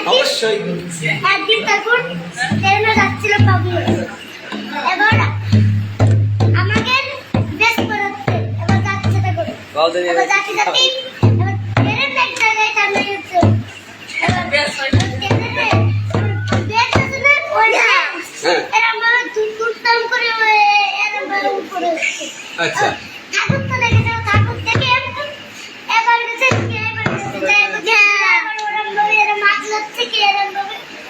অবশ্যই। একদিন তখন ট্রেনে যাচ্ছিল পাবলিক এবার আমাকে বেশ করাচ্ছে। এবার যাচ্ছে তখন। এবার যাচ্ছি যাচ্ছি এবার ট্রেনের এক জায়গায় সামনে গেছে এবার ট্রেনে বেশ আছে না ওই হ্যাঁ। এরম ভাবে দুম করে এরম ভাবে উপরে আচ্ছা।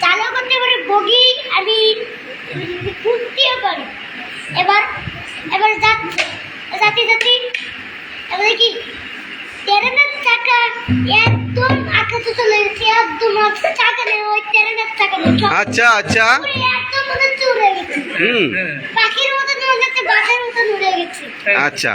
চালু করতে পারি বগি আমি কুর্তিও পারি এবার এবার যাচ্ছে যাতে যাতে এবার কি ট্রেনের চাকা একদম আকাশে চলে গেছে। একদম আকাশে চাকা নেই ওই ট্রেনের চাকা আচ্ছা আচ্ছা একদম মনে গেছে হুম পাখির উড়ে গেছে আচ্ছা।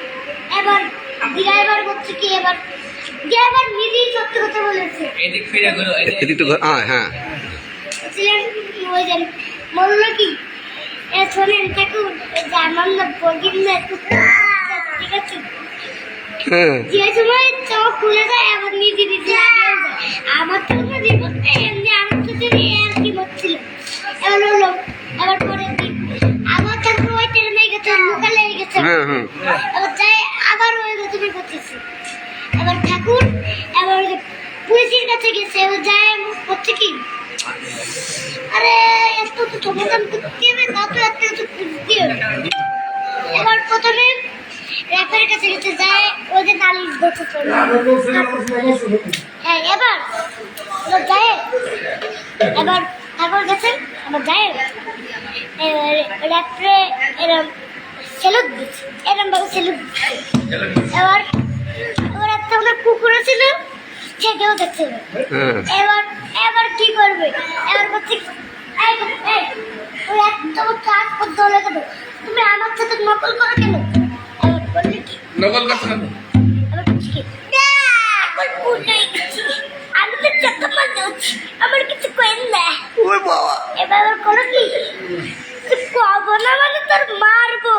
এবার ড্রাইভার করছে কি এবার ড্রাইভার নিজেই সত্যি কথা বলেছে। এদিক ফিরে ঘুরো এদিক তো হ্যাঁ। হ্যাঁ ছিলেন ওই যে বলল কি এ শোনেন যে আমার না বগির না ঠিক আছে? হ্যাঁ। যে সময় চোখ খুলে যায় আবার নিজে নিজে আমার তো কোনো আবার ওই রকমই করতেছে। এবার ঠাকুর ওই পুলিশের কাছে গেছে, ও যায় করছে কি? আরে, এত তো সমাধান করতে হবে, তা তো এত এত করতে এবার প্রথমে র্যাপের কাছে গেছে, যায় ওই যে নালিশ করতে হ্যাঁ এবার এবার যায়। এবার ঠাকুর গেছে, এবার যায়। এবার র্যাপরে এরম সেলুট দিচ্ছে এরম ভাবে সেলুট দিচ্ছে এবার এবার একটা ওদের কুকুর ছিল সেটাও দেখছে হ্যাঁ। এবার এবার কি করবে? এবার বলছে এই এই ওই এত কাজ করতে হলে কেন? তুমি আমার সাথে নকল করো কেন? এবার বললি কি? নকল করতে হবে এবার বলছি কি ভুলে গেছি আমি তো আমার কিছু করেন না। ওই বাবা। এবার আবার করো কি? কব না মানে তোর মারবো।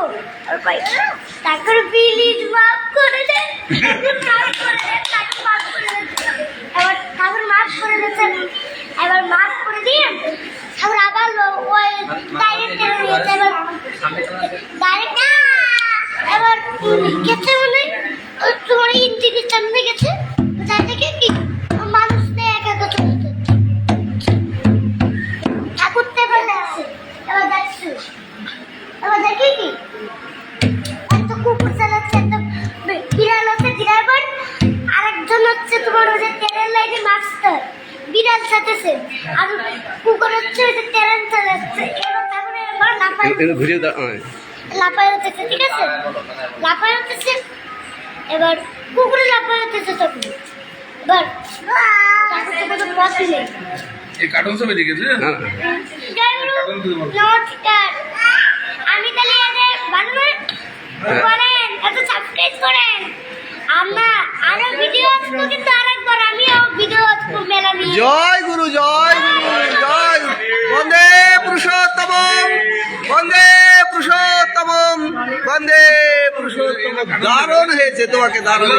আর ভাই তারপর প্লিজ মাফ করে দে মাফ করে দে মাফ করে দে। করে এবার মাফ করে দিয়ে ঠাকুর আবার ওই ডাইরেক্ট করে দিয়েছে এবার ডাইরেক্ট এবার গেছে মানে তোমার ইঞ্জিনের সামনে গেছে। যা থেকে কি? মানুষ একা কথা বলতে আছে। এবার দেখছি। এবার দেখি কি? বিড়াল সাথেছে। আর কুকুর হচ্ছে ওই যে ট্রেন চালাচ্ছে এবার তারপরে এবার লাফায় হ্যাঁ। লাফায় হতেছে ঠিক আছে? লাফায় হতেছে এবার কুকুরে লাফায় হতেছে তখন। এবার তাকে তো কোনো পথ নেই। এই কার্টুন সবে দেখেছে না, না। জয় গুরু জয় গুরু, জয়। বন্দে পুরুষোত্তম বন্দে পুরুষোত্তম বন্দে পুরুষোত্তম দারুণ হয়েছে তোমাকে, দারুণ।